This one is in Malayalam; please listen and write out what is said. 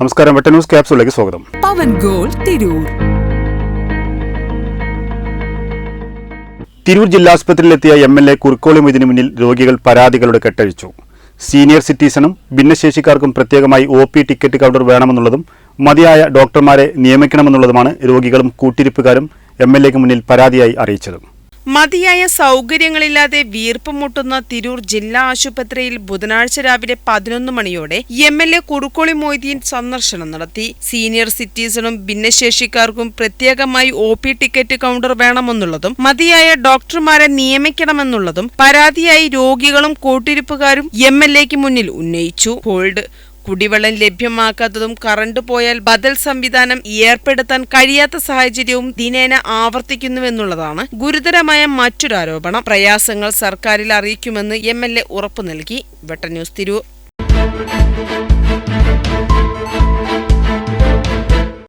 നമസ്കാരം. വെട്ട ന്യൂസ് ക്യാപ്സൂളിലേക്ക് സ്വാഗതം. പവൻ ഗോൾ തിരൂർ. തിരൂർ ജില്ലാ ആശുപത്രിയിലെത്തിയ എം എൽ എ കുറുക്കോളി മൊയ്തിനു മുന്നിൽ രോഗികൾ പരാതികളുടെ കെട്ടഴിച്ചു. സീനിയർ സിറ്റിസണും ഭിന്നശേഷിക്കാർക്കും പ്രത്യേകമായി ഒ പി ടിക്കറ്റ് കൗണ്ടർ വേണമെന്നുള്ളതും മതിയായ ഡോക്ടർമാരെ നിയമിക്കണമെന്നുള്ളതുമാണ് രോഗികളും കൂട്ടിരിപ്പുകാരും എം എൽ എക്ക് മുന്നിൽ പരാതിയായി അറിയിച്ചത്. മതിയായ സൗകര്യങ്ങളില്ലാതെ വീർപ്പ് മുട്ടുന്ന തിരൂർ ജില്ലാ ആശുപത്രിയിൽ ബുധനാഴ്ച രാവിലെ പതിനൊന്ന് മണിയോടെ M L A Kurukkoli Moideen സന്ദർശനം നടത്തി. സീനിയർ സിറ്റിസണും ഭിന്നശേഷിക്കാർക്കും പ്രത്യേകമായി ഒ പി ടിക്കറ്റ് കൗണ്ടർ വേണമെന്നുള്ളതും മതിയായ ഡോക്ടർമാരെ നിയമിക്കണമെന്നുള്ളതും പരാതിയായി രോഗികളും കൂട്ടിരിപ്പുകാരും എം എൽ എക്ക് മുന്നിൽ ഉന്നയിച്ചു. ഹോൾഡ് കുടിവെള്ളം ലഭ്യമാക്കാത്തതും കറണ്ട് പോയാൽ ബദൽ സംവിധാനം ഏർപ്പെടുത്താൻ കഴിയാത്ത സാഹചര്യവും ദിനേന ആവർത്തിക്കുന്നുവെന്നുള്ളതാണ് ഗുരുതരമായ മറ്റൊരു ആരോപണം. പ്രയാസങ്ങൾ സർക്കാരിൽ അറിയിക്കുമെന്ന് എം എൽ എ ഉറപ്പു നൽകി. വെട്ട ന്യൂസ് തിരൂർ.